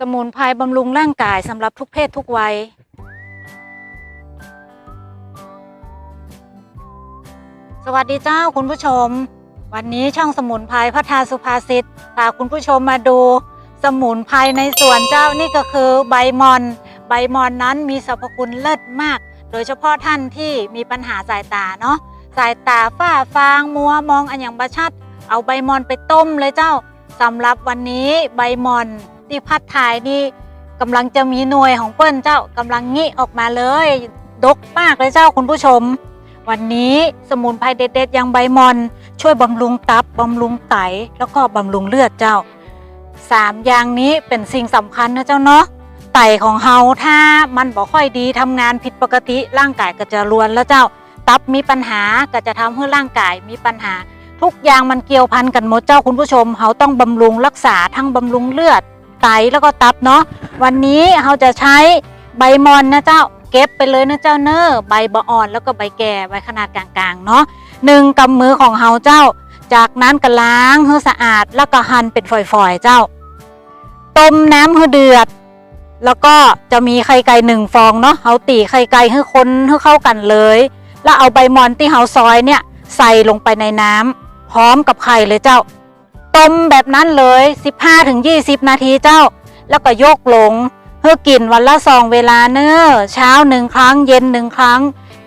สมุนไพรบำรุงร่างกายสำหรับทุกเพศทุกวัย สวัสดีเจ้าคุณผู้ชม วันนี้ช่องสมุนไพรพัฒนาสุภาษิตพาคุณผู้ชมมาดู สมุนไพรในสวนเจ้านี่ก็คือใบมอน ใบมอนนั้นมีสรรพคุณเลิศมาก โดยเฉพาะท่านที่มีปัญหาสายตาเนาะสายตาฝ้าฟางมัวมองอันอย่างบะชัด เอาใบมอนไปต้มเลยเจ้าสำหรับวันนี้ใบมอน ที่พัดถ่ายนี่กำลังจะมีหน่วยของเปิ้นเจ้ากำลังงี้ออกมาเลยดกมากเลยเจ้าคุณผู้ชม วันนี้สมุนไพรเด็ดๆอย่างใบมอน ช่วยบำรุงตับบำรุงไตแล้วก็บำรุงเลือดเจ้าสามอย่างนี้เป็นสิ่งสำคัญนะเจ้าเนาะไตของเฮาถ้ามันบ่ค่อยดีทำงานผิดปกติร่างกายก็จะรวนแล้วเจ้า ตับมีปัญหาก็จะทำให้ร่างกายมีปัญหา ทุกอย่างมันเกี่ยวพันกันหมดเจ้าคุณผู้ชมเขาต้องบำรุงรักษาทั้งบำรุงเลือด ไตแล้วก็ตับเนาะวันนี้เขาจะใช้ใบมอนนะเจ้าเก็บไปเลยนะเจ้าเนอใบบอ่อนแล้วก็ใบแก่ใบขนาดกลางๆเนาะหนึ่งกำมือของเฮาเจ้า จากนั้นก็ล้างให้สะอาดแล้วก็หั่นเป็นฝอยๆเจ้า ต้มน้ำให้เดือด แล้วก็จะมีไข่ไก่หนึ่งฟองเนาะเฮาตีไข่ไก่ให้คนให้เข้ากันเลย แล้วเอาใบมอนที่เฮาซอยเนี่ยใส่ลงไปในน้ำพร้อมกับไข่เลยเจ้า ต้มแบบนั้นเลย 15-20 นาทีเจ้า แล้วก็ยกลงเพื่อกินวันละสองเวลาเนื้อเช้าหนึ่งครั้ง เย็นหนึ่งครั้ง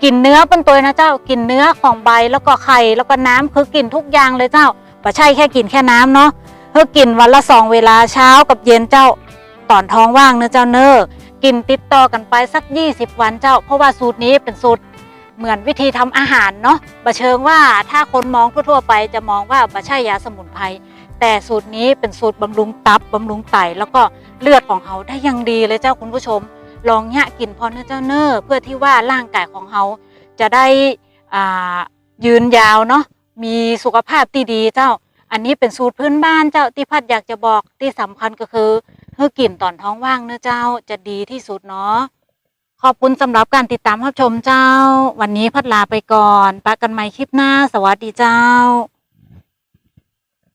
กินเนื้อเป็นตัวนะเจ้า กินเนื้อของใบแล้วก็ไข่แล้วก็น้ำคือกินทุกอย่างเลยเจ้าไม่ใช่แค่กินแค่น้ำเนาะเพื่อกินวันละสองเวลาเช้ากับเย็นเจ้าตอนท้องว่างเนื้อเจ้าเนอ้อกินติดต่อกันไปสัก 20 วันเจ้า เพราะว่าสูตรนี้เป็นสูตรเหมือนวิธีทำอาหารเนาะบะเชิงว่าถ้าคนมองทั่วๆไปจะมองว่าบะใช่ยาสมุนไพร แต่สูตรนี้เป็นสูตรบำรุงตับบำรุงไตแล้วก็เลือดของเขาได้อยังดีเลยเจ้าคุณผู้ชม ลองแยะกินพอเนื้อเจ้าเนอเพื่อที่ว่าร่างกายของเขาจะได้ยืนยาวเนาะมีสุขภาพที่ดีเจ้า อันนี้เป็นสูตรพื้นบ้านเจ้าที่พัดอยากจะบอกที่สำคัญก็คือเพื่อกินตอนท้องว่างเนื้อเจ้าจะดีที่สุดเนาะขอบคุณสำหรับการติดตามรับชมเจ้า วันนี้พัดลาไปก่อนปะกันใหม่คลิปหน้า สวัสดีเจ้า